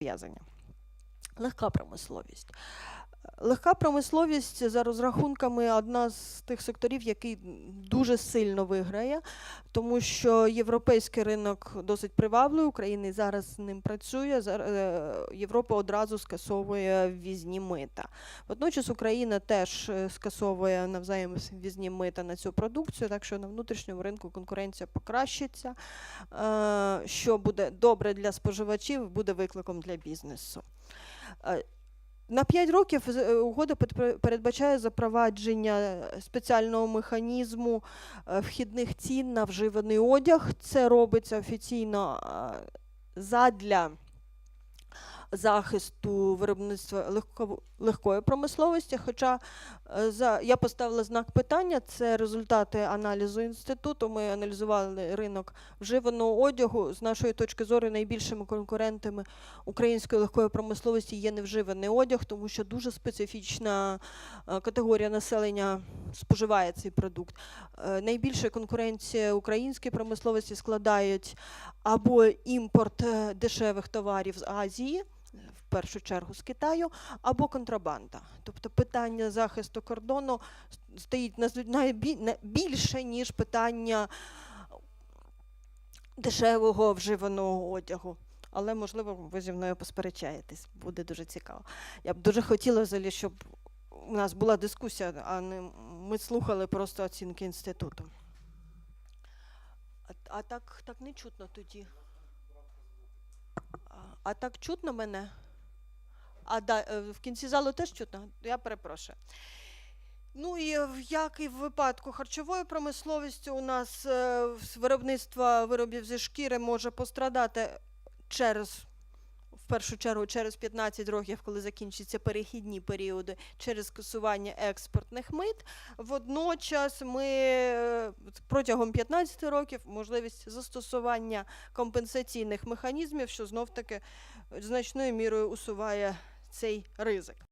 зв'язання. Легка промисловість. Легка промисловість за розрахунками одна з тих секторів, який дуже сильно виграє, тому що європейський ринок досить привабливий, Україна зараз з ним працює. е, Європа одразу скасовує ввізні мита. Водночас Україна теж е, скасовує навзаєм ввізні мита на цю продукцію, так що на внутрішньому ринку конкуренція покращиться, е, що буде добре для споживачів, буде викликом для бізнесу. На 5 років е, угода передбачає запровадження е, спеціального механізму е, вхідних цін на вживаний одяг. Це робиться офіційно задля захисту виробництва легко, легкої промисловості. Хоча е, за, я поставила знак питання, це результати аналізу інституту. Ми аналізували ринок вживаного одягу. З нашої точки зору, найбільшими конкурентами української легкої промисловості є невживаний одяг, тому що дуже специфічна е, категорія населення споживає цей продукт. Е, Найбільша конкуренція української промисловості складають або імпорт дешевих товарів з Азії. Першу чергу з Китаю, або контрабанда. Тобто питання захисту кордону стоїть більше, ніж питання дешевого вживаного одягу. Але, можливо, ви зі мною посперечаєтесь, буде дуже цікаво. Я б дуже хотіла взагалі, щоб у нас була дискусія, а не ми слухали просто оцінки інституту. А, а так, так не чутно тоді. А, а так чутно мене? А да, е, в кінці залу теж чутно? Я перепрошую. Ну і в- як і в випадку харчової промисловості, у нас е, виробництво виробів зі шкіри може пострадати через, в першу чергу, через 15 років, коли закінчаться перехідні періоди, через скасування експортних мит. Водночас ми е, протягом 15 років можливість застосування компенсаційних механізмів, що знов таки значною мірою усуває цей ризик.